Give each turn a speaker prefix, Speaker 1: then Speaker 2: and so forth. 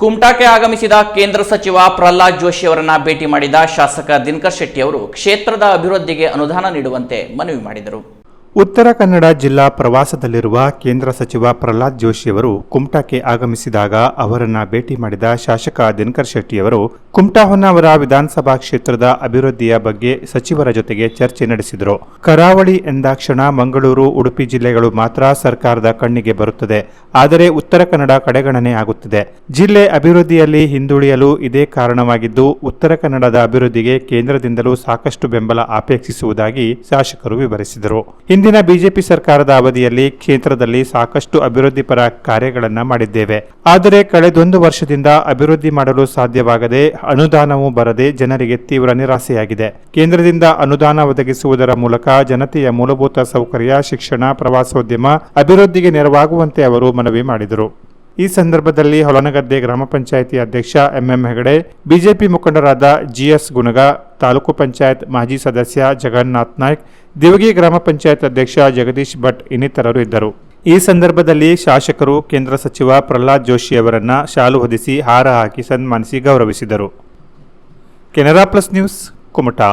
Speaker 1: ಕುಮಟಾಕ್ಕೆ ಆಗಮಿಸಿದ ಕೇಂದ್ರ ಸಚಿವ ಪ್ರಹ್ಲಾದ್ ಜೋಶಿ ಅವರನ್ನು ಭೇಟಿ ಮಾಡಿದ ಶಾಸಕ ದಿನಕರ್ ಶೆಟ್ಟಿ ಅವರು ಕ್ಷೇತ್ರದ ಅಭಿವೃದ್ಧಿಗೆ ಅನುದಾನ ನೀಡುವಂತೆ ಮನವಿ ಮಾಡಿದರು.
Speaker 2: ಉತ್ತರ ಕನ್ನಡ ಜಿಲ್ಲಾ ಪ್ರವಾಸದಲ್ಲಿರುವ ಕೇಂದ್ರ ಸಚಿವ ಪ್ರಹ್ಲಾದ್ ಜೋಶಿಯವರು ಕುಮಟಾಕ್ಕೆ ಆಗಮಿಸಿದಾಗ ಅವರನ್ನ ಭೇಟಿ ಮಾಡಿದ ಶಾಸಕ ದಿನಕರ್ ಶೆಟ್ಟಿಯವರು ಕುಮಟಾ ಹೊನ್ನಾವರ ವಿಧಾನಸಭಾ ಕ್ಷೇತ್ರದ ಅಭಿವೃದ್ಧಿಯ ಬಗ್ಗೆ ಸಚಿವರ ಜೊತೆಗೆ ಚರ್ಚೆ ನಡೆಸಿದರು. ಕರಾವಳಿ ಎಂದಾಕ್ಷಣ ಮಂಗಳೂರು, ಉಡುಪಿ ಜಿಲ್ಲೆಗಳು ಮಾತ್ರ ಸರ್ಕಾರದ ಕಣ್ಣಿಗೆ ಬರುತ್ತದೆ. ಆದರೆ ಉತ್ತರ ಕನ್ನಡ ಕಡೆಗಣನೆ ಆಗುತ್ತಿದೆ. ಜಿಲ್ಲೆ ಅಭಿವೃದ್ಧಿಯಲ್ಲಿ ಹಿಂದುಳಿಯಲು ಇದೇ ಕಾರಣವಾಗಿದ್ದು, ಉತ್ತರ ಕನ್ನಡದ ಅಭಿವೃದ್ಧಿಗೆ ಕೇಂದ್ರದಿಂದಲೂ ಸಾಕಷ್ಟು ಬೆಂಬಲ ಅಪೇಕ್ಷಿಸುವುದಾಗಿ ಶಾಸಕರು ವಿವರಿಸಿದರು. ಬಿಜೆಪಿ ಸರ್ಕಾರದ ಅವಧಿಯಲ್ಲಿ ಕ್ಷೇತ್ರದಲ್ಲಿ ಸಾಕಷ್ಟು ಅಭಿವೃದ್ಧಿ ಪರ ಕಾರ್ಯಗಳನ್ನು ಮಾಡಿದ್ದೇವೆ. ಆದರೆ ಕಳೆದೊಂದು ವರ್ಷದಿಂದ ಅಭಿವೃದ್ಧಿ ಮಾಡಲು ಸಾಧ್ಯವಾಗದೆ ಅನುದಾನವೂ ಬರದೆ ಜನರಿಗೆ ತೀವ್ರ ನಿರಾಸೆಯಾಗಿದೆ. ಕೇಂದ್ರದಿಂದ ಅನುದಾನ ಒದಗಿಸುವುದರ ಮೂಲಕ ಜನತೆಯ ಮೂಲಭೂತ ಸೌಕರ್ಯ, ಶಿಕ್ಷಣ, ಪ್ರವಾಸೋದ್ಯಮ ಅಭಿವೃದ್ಧಿಗೆ ನೆರವಾಗುವಂತೆ ಅವರು ಮನವಿ ಮಾಡಿದರು. ಈ ಸಂದರ್ಭದಲ್ಲಿ ಹೊಲನಗದ್ದೆ ಗ್ರಾಮ ಪಂಚಾಯಿತಿ ಅಧ್ಯಕ್ಷ ಎಂಎಂ ಹೆಗಡೆ, ಬಿಜೆಪಿ ಮುಖಂಡರಾದ ಜಿಎಸ್ ಗುಣಗ, ತಾಲೂಕು ಪಂಚಾಯತ್ ಮಾಜಿ ಸದಸ್ಯ ಜಗನ್ನಾಥ್ ನಾಯ್ಕ್, ದಿವಗಿ ಗ್ರಾಮ ಪಂಚಾಯತ್ ಅಧ್ಯಕ್ಷ ಜಗದೀಶ್ ಭಟ್ ಇನ್ನಿತರರು ಇದ್ದರು. ಈ ಸಂದರ್ಭದಲ್ಲಿ ಶಾಸಕರು, ಕೇಂದ್ರ ಸಚಿವ ಪ್ರಹ್ಲಾದ್ ಜೋಶಿ ಅವರನ್ನ ಶಾಲು ಹೊದಿಸಿ ಹಾರ ಹಾಕಿ ಸನ್ಮಾನಿಸಿ ಗೌರವಿಸಿದರು. Canara plus news, Kumta.